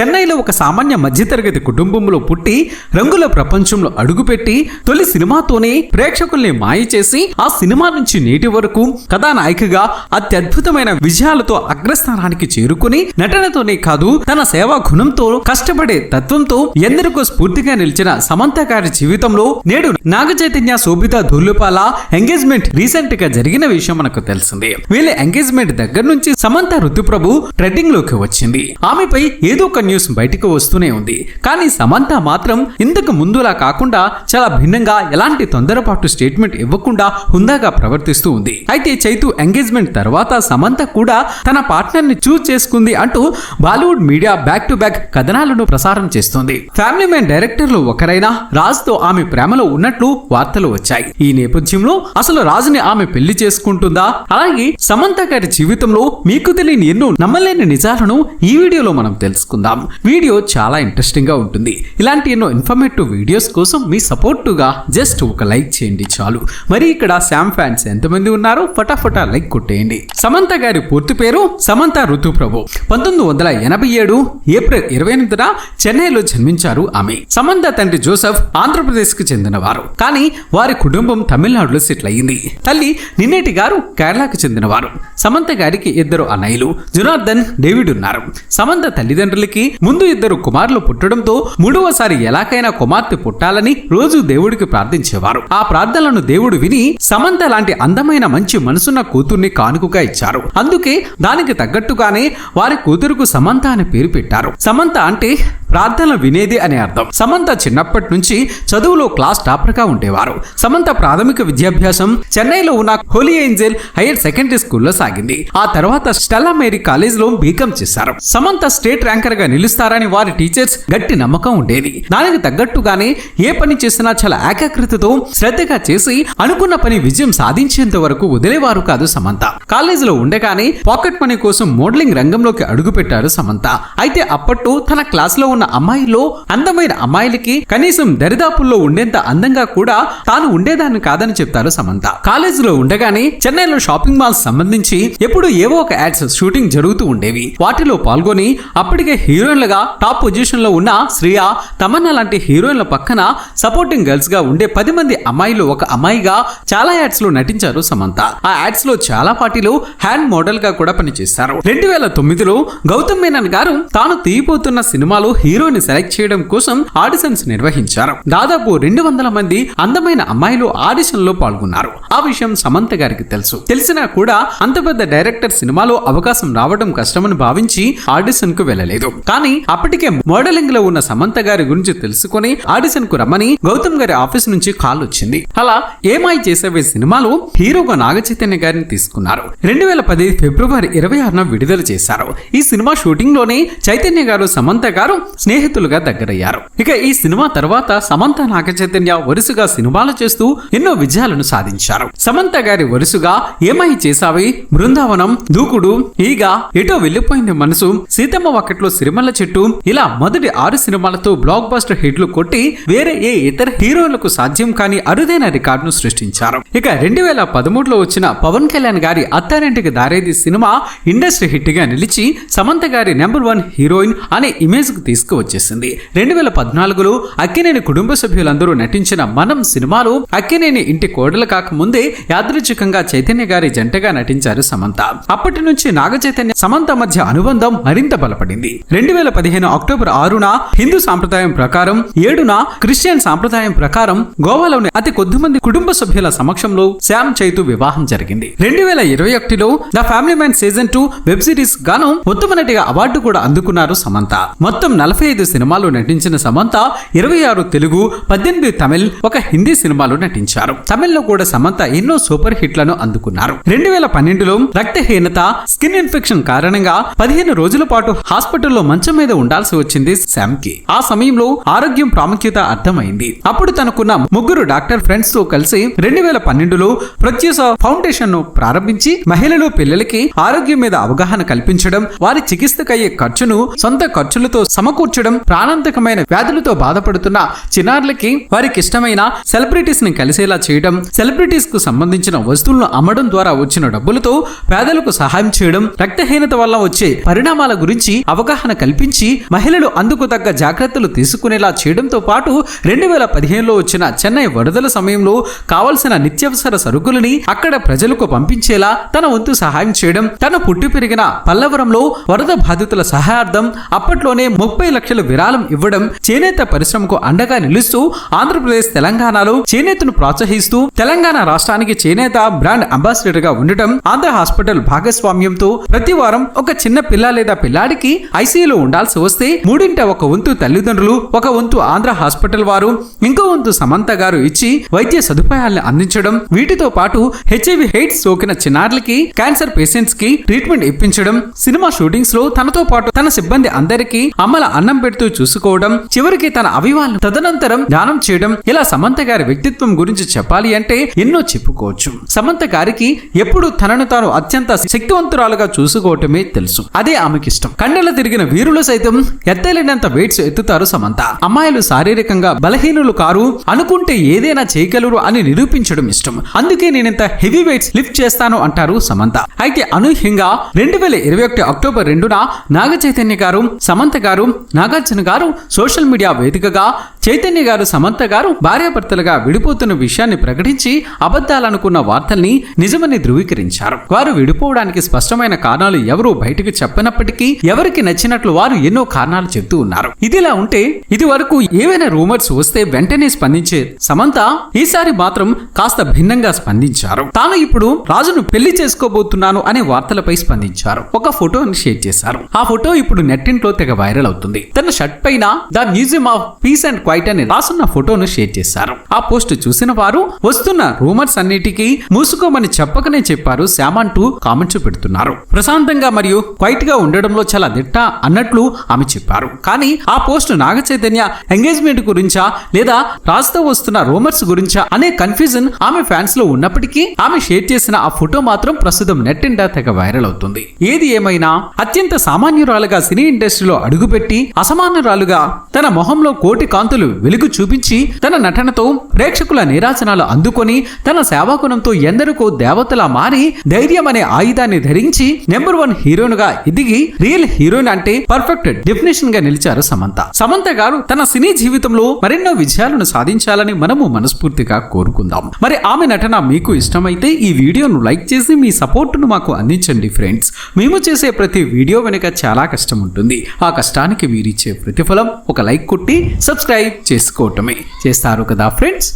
చెన్నైలో ఒక సామాన్య మధ్యతరగతి కుటుంబంలో పుట్టి రంగుల ప్రపంచంలో అడుగుపెట్టి తొలి సినిమాతోనే ప్రేక్షకుల్ని మాయ చేసి ఆ సినిమా నుంచి నేటి వరకు కథానాయికగా అత్యద్భుతమైన విజయాలతో అగ్రస్థానానికి చేరుకుని నటనతోనే కాదు తన సేవా గుణంతో కష్టపడే తత్వంతో ఎందరికో స్ఫూర్తిగా నిలిచిన సమంత గారి జీవితంలో నేడు నాగ చైతన్య శోభిత ధూలుపాల ఎంగేజ్మెంట్ రీసెంట్గా జరిగిన విషయం మనకు తెలిసిందే. వీళ్ళ ఎంగేజ్మెంట్ దగ్గర నుంచి సమంత ఋతుప్రభు ట్రెండింగ్లోకి వచ్చింది. ఆమెపై ఏదో ఒక న్యూస్ బయటకు వస్తూనే ఉంది. కానీ సమంత మాత్రం ఇంతకు ముందులా కాకుండా చాలా భిన్నంగా ఎలాంటి తొందరపాటు స్టేట్మెంట్ ఇవ్వకుండా హుందాగా ప్రవర్తిస్తూ ఉంది. అయితే చైతు ఎంగేజ్మెంట్ తర్వాత సమంత కూడా తన పార్ట్నర్ని చూస్ చేసుకుంది అంటూ Bollywood media back to back కథనాలను ప్రసారం చేస్తుంది. ఫ్యామిలీ మ్యాన్ డైరెక్టర్లు ఒకరైన రాజ్తో ఆమె ప్రేమలో ఉన్నట్లు వార్తలు వచ్చాయి. ఈ నేపథ్యంలో అసలు రాజుని ఆమె పెళ్ళి చేసుకుంటుందా? అలాగే సమంత గారి జీవితంలో మీకు తెలియని ఎన్నో నమ్మలేని నిజాలను ఈ వీడియోలో మనం తెలుసుకుందాం. వీడియో చాలా ఇంట్రెస్టింగ్గా ఉంటుంది. ఇలాంటి ఎన్నో ఇన్ఫర్మేటివ్ వీడియోస్ కోసం మీ సపోర్టుగా జస్ట్ ఒక లైక్ చేయండి చాలు. మరి ఇక్కడ శామ్ ఫ్యాన్స్ ఎంతమంది ఉన్నారో ఫటాఫటా లైక్ కొట్టేయండి. సమంత గారి పూర్తి పేరు సమంత ఋతుప్రభు పంతొమ్మిది వందల ఎనభై ఏడు ఏప్రిల్ ఇరవై ఎనిమిదిన చెన్నైలో జన్మించారు ఆమె. సమంత తండ్రి జోసెఫ్ ఆంధ్రప్రదేశ్కు చెందినవారు. కానీ వారి కుటుంబం తమిళనాడులో సెటిల్ అయింది తల్లి నిన్నేటి గారు కేరళకు చెందినవారు. సమంత గారికి ఇద్దరు అన్నయ్యలు. జునార్దన్ డేవిడ్ ఉన్నారు. సమంత తల్లిదండ్రులకి ముందు ఇద్దరు కుమారులు పుట్టడంతో మూడవసారి ఎలాగైనా కుమార్తె పుట్టాలని రోజు దేవుడికి ప్రార్థించేవారు. ఆ ప్రార్థనలను దేవుడు విని సమంత లాంటి అందమైన మంచి మనసున్న కూతుర్ని కానుకగా ఇచ్చారు. అందుకే దానికి తగ్గట్టుగానే వారి కూతురుకు సమంత అని పేరు పెట్టారు. సమంత అంటే ప్రార్థన వినేది అనే అర్థం. సమంత చిన్నప్పటి నుంచి చదువులో క్లాస్ టాపర్గా ఉండేవారు. సమంత ప్రాథమిక విద్యాభ్యాసం చెన్నైలో ఉన్న హోలీ ఏంజెల్ హైయర్ సెకండరీ స్కూల్లో సాగింది. ఆ తర్వాత స్టెల్లా మేరీ కాలేజ్లో చేశారు. సమంత స్టేట్ ర్యాంకర్గా నిలుస్తారని వారి టీచర్స్ గట్టి నమ్మకం ఉండేది. దానికి తగ్గట్టుగానే ఏ పని చేసినా చాలా ఏకాగ్రతతో శ్రద్ధగా చేసి అనుకున్న పని విజయం సాధించేంత వరకు వదిలేవారు కాదు సమంత. కాలేజీలో ఉండగానే పాకెట్ మనీ కోసం మోడలింగ్ రంగంలోకి అడుగుపెట్టారు సమంత. అయితే అప్పట్లో తన క్లాస్లో ఉన్న అమ్మాయిలో అందమైన అమ్మాయిలకి కనీసం దరిదాపుల్లో ఉండేంత అందంగా కూడా తాను ఉండేదాన్ని కాదని చెప్తారు సమంత. కాలేజీలో ఉండగానే చెన్నైలో షాపింగ్ మాల్స్ సంబంధించి ఎప్పుడు ఏవో ఒక యాడ్స్ షూటింగ్ జరుగుతూ ఉండేవి. వాటిలో పాల్గొని అప్పటికే హీరోయిన్లుగా టాప్ పొజిషన్లో ఉన్న శ్రియా తమన్నా లాంటి హీరోయిన్ల పక్కన సపోర్టింగ్ గర్ల్స్గా ఉండే పది మంది అమ్మాయిలు ఒక అమ్మాయిగా చాలా యాడ్స్లో నటించారు సమంత. ఆ యాడ్స్లో చాలా పార్టీలు హ్యాండ్ మోడల్గా కూడా పనిచేశారు. రెండు వేల తొమ్మిదిలో గౌతమ్ మేనన్ గారు తాను తీయబోతున్న సినిమాలో హీరోని సెలెక్ట్ చేయడం కోసం ఆడిషన్స్ నిర్వహించారు. దాదాపు రెండు వందల మంది అందమైన అమ్మాయిలు ఆడిషన్లో పాల్గొన్నారు. ఆ విషయం సమంత గారికి తెలుసు. తెలిసినా కూడా అంత పెద్ద డైరెక్టర్ సినిమాలో అవకాశం రావడం కష్టమని భావించి ఆడిషన్కు వెళ్ళలేదు. కానీ అప్పటికే మోడలింగ్లో ఉన్న సమంత గారి గురించి తెలుసుకుని ఆడిషన్కు రమ్మని గౌతమ్ గారి ఆఫీస్ నుంచి కాల్ వచ్చింది. అలా ఏమాయి చేసేవే సినిమాలో హీరోగా నాగ చైతన్య గారిని తీసుకున్నారు. రెండు వేల పది ఫిబ్రవరి ఇరవై ఆరున విడుదల చేశారు. ఈ సినిమా షూటింగ్లోనే చైతన్య గారు సమంత గారు స్నేహితులుగా దగ్గరయ్యారు. ఇక ఈ సినిమా తర్వాత సమంత నాగచైతన్య వరుసగా సినిమాలు చేస్తూ ఎన్నో విజయాలను సాధించారు. సమంత గారి వరుసగా ఏమై చేసావి బృందావనం దూకుడు ఈగ ఎటో వెళ్ళిపోయింది మనసు సీతమ్మ ఒకట్లో సిరిమల్ల చెట్టు ఇలా మొదటి ఆరు సినిమాలతో బ్లాక్ బస్టర్ హిట్లు కొట్టి వేరే ఏ ఇతర హీరోలకు సాధ్యం కాని అరుదైన రికార్డును సృష్టించారు. ఇక రెండు వేల పదమూడులో వచ్చిన పవన్ కళ్యాణ్ గారి అత్తారింటికి దారేది సినిమా ఇండస్ట్రీ హిట్గా నిలిచి సమంత గారి నెంబర్ వన్ హీరోయిన్ అనే ఇమేజ్కు వచ్చేసింది. రెండు వేల పద్నాలుగులో అక్కినేని కుటుంబ సభ్యులందరూ నటించిన మనం సినిమాలో అక్కినేని ఇంటి కోడలు కాకముందే యాదృచ్ఛికంగా చైతన్య గారి జంటగా నటించారు సమంత. అప్పటి నుంచి నాగ చైతన్య సమంత మధ్య అనుబంధం మరింత బలపడింది. రెండు వేల పదిహేను అక్టోబర్ ఆరున హిందూ సాంప్రదాయం ప్రకారం ఏడున క్రిస్టియన్ సాంప్రదాయం ప్రకారం గోవాలోని అతి కొద్ది మంది కుటుంబ సభ్యుల సమక్షంలో శ్యామ్ చైతు వివాహం జరిగింది. రెండు వేల ఇరవై ఒకటిలో the family man season two web series గాను ఉత్తమ నటిగా అవార్డు కూడా అందుకున్నారు సమంత. మొత్తం నలభై ఐదు సినిమాలు నటించిన సమంత ఇరవై ఆరు తెలుగు పద్దెనిమిది తమిళ్ ఒక హిందీ సినిమాలో నటించారు. తమిళ్ళో కూడా సమంత ఎన్నో సూపర్ హిట్లను అందుకున్నారు. రెండు వేల పన్నెండులో రక్తహీనత స్కిన్ ఇన్ఫెక్షన్ కారణంగా పదిహేను రోజుల పాటు హాస్పిటల్లో మంచం మీద ఉండాల్సి వచ్చింది శామ్కి ఆ సమయంలో ఆరోగ్యం ప్రాముఖ్యత అర్థమైంది. అప్పుడు తనకున్న ముగ్గురు డాక్టర్ ఫ్రెండ్స్తో కలిసి రెండు వేల పన్నెండులో ప్రత్యూష ఫౌండేషన్ను ప్రారంభించి మహిళలు పిల్లలకి ఆరోగ్యం మీద అవగాహన కల్పించడం వారి చికిత్సకయ్యే ఖర్చును సొంత ఖర్చులతో సమకూర్చ వచ్చడం ప్రాణాంతకమైన వ్యాధులతో బాధపడుతున్న చిన్నారులకి వారికి ఇష్టమైన సెలబ్రిటీస్ని కలిసేలా చేయడం సెలబ్రిటీస్కు సంబంధించిన వస్తువులను అమ్మడం ద్వారా వచ్చిన డబ్బులతో పేదలకు సహాయం చేయడం రక్తహీనత వల్ల వచ్చే పరిణామాల గురించి అవగాహన కల్పించి మహిళలు అందుకు తగ్గ జాగ్రత్తలు తీసుకునేలా చేయడంతో పాటు రెండు వేల పదిహేనులో వచ్చిన చెన్నై వరదల సమయంలో కావలసిన నిత్యావసర సరుకులని అక్కడ ప్రజలకు పంపించేలా తన వంతు సహాయం చేయడం తన పుట్టి పెరిగిన పల్లవరంలో వరద బాధితుల సహాయార్థం అప్పట్లోనే ముప్పై లక్షల విరాళం ఇవ్వడం చేనేత పరిశ్రమకు అండగా నిలుస్తూ ఆంధ్రప్రదేశ్ తెలంగాణలో చేనేతను ప్రోత్సహిస్తూ తెలంగాణ రాష్ట్రానికి చేనేత బ్రాండ్ అంబాసిడర్గా ఉండటం ఆంధ్ర హాస్పిటల్ భాగస్వామ్యంతో ప్రతి వారం ఒక చిన్న పిల్ల లేదా పిల్లాడికి ఐసీయూలో ఉండాల్సి వస్తే మూడింట ఒక వంతు తల్లిదండ్రులు ఒక వంతు ఆంధ్ర హాస్పిటల్ వారు ఇంకో వంతు సమంత గారు ఇచ్చి వైద్య సదుపాయాలను అందించడం వీటితో పాటు హెచ్ఐవి ఎయిడ్స్ సోకిన చిన్నారులకి క్యాన్సర్ పేషెంట్స్కి ట్రీట్మెంట్ ఇప్పించడం సినిమా షూటింగ్స్లో తనతో పాటు తన సిబ్బంది అందరికీ అమ్మల అన్నం పెడుతూ చూసుకోవడం చివరికి తన అవివాలను తదనంతరం దానం చేయడం ఇలా సమంత గారి వ్యక్తిత్వం గురించి చెప్పాలి అంటే ఎన్నో చెప్పుకోవచ్చు. సమంత గారికి ఎప్పుడు తనను తాను అత్యంత శక్తివంతురాలుగా చూసుకోవటమే తెలుసు. అదే ఆమెకి ఇష్టం కండెల తిరిగిన వీరులు సైతం ఎత్తలేనంత వెయిట్స్ ఎత్తుతారు సమంత. అమ్మాయిలు శారీరకంగా బలహీనులు కారు అనుకుంటే ఏదైనా చేయగలరు అని నిరూపించడం ఇష్టం. అందుకే నేనింత హెవీ వెయిట్స్ లిఫ్ట్ చేస్తాను అంటారు సమంత. అయితే అనూహ్యంగా రెండు వేల ఇరవై ఒకటి అక్టోబర్ రెండున నాగ చైతన్య గారు సమంత గారు నాగార్జున గారు సోషల్ మీడియా వేదికగా చైతన్య గారు సమంత గారు భార్యాభర్తలుగా విడిపోతున్న విషయాన్ని ప్రకటించి అబద్ధాలనుకున్న వార్తల్ని నిజమని ధృవీకరించారు. వారు విడిపోవడానికి స్పష్టమైన కారణాలు ఎవరూ బయటకు చెప్పనప్పటికీ ఎవరికి నచ్చినట్లు వారు ఎన్నో కారణాలు చెప్తూ ఉన్నారు. ఇదిలా ఉంటే ఇది వరకు ఏవైనా రూమర్స్ వస్తే వెంటనే స్పందించే సమంత ఈసారి మాత్రం కాస్త భిన్నంగా స్పందించారు. తాను ఇప్పుడు రాజును పెళ్ళి చేసుకోబోతున్నాను అనే వార్తలపై స్పందించారు. ఒక ఫోటోని షేర్ చేశారు. ఆ ఫోటో ఇప్పుడు నెట్టింట్లో తెగ వైరల్ అవుతుంది. తన షర్ట్ పైన the museum of peace and quiet అని రాసున్న ఫోటోను షేర్ చేశారు. ఆ పోస్ట్ చూసిన వారు వస్తున్న రూమర్స్ అన్నిటికీ మూసుకోమని చెప్పకనే చెప్పారు శ్యామ్ అంటూ కామెంట్స్ పెడుతున్నారు. ప్రశాంతంగా మరియు క్వైట్గా ఉండడంలో చాలా దిట్ట అన్నట్లు ఆమె చెప్పారు. కానీ ఆ పోస్ట్ నాగ చైతన్య ఎంగేజ్మెంట్ గురించా లేదా రాజుతో వస్తున్న రూమర్స్ గురించా అనే కన్ఫ్యూజన్ ఆమె ఫ్యాన్స్లో ఉన్నప్పటికీ ఆమె షేర్ చేసిన ఆ ఫోటో మాత్రం ప్రస్తుతం నెట్టిండా తెగ వైరల్ అవుతుంది. ఏది ఏమైనా అత్యంత సామాన్యురాలుగా సినీ ఇండస్ట్రీలో అడుగుపెట్టి అసమానురాలుగా తన మొహంలో కోటి కాంతులు వెలుగు చూపించి తన నటనతో ప్రేక్షకుల నిరాశనాలు అందుకొని తన సేవాగుణంతో ఎందరికో దేవతలా మారి ధైర్యం అనే ఆయుధాన్ని ధరించి నెంబర్ వన్ హీరోయిన్ ఎదిగి రియల్ హీరోయిన్ అంటే పర్ఫెక్ట్ డెఫినేషన్గా నిలిచారు సమంత. సమంత గారు తన సినీ జీవితంలో మరెన్నో విజయాలను సాధించాలని మనము మనస్ఫూర్తిగా కోరుకుందాం. మరి ఆమె నటన మీకు ఇష్టమైతే ఈ వీడియోను లైక్ చేసి మీ సపోర్టును మాకు అందించండి ఫ్రెండ్స్. మేము చేసే ప్రతి వీడియో వెనుక చాలా కష్టం ఉంటుంది. ఆ కష్టానికి మీరిచ్చే ప్రతిఫలం ఒక లైక్ కొట్టి సబ్స్క్రైబ్ చేసుకోవటమే. చేస్తారు కదా ఫ్రెండ్స్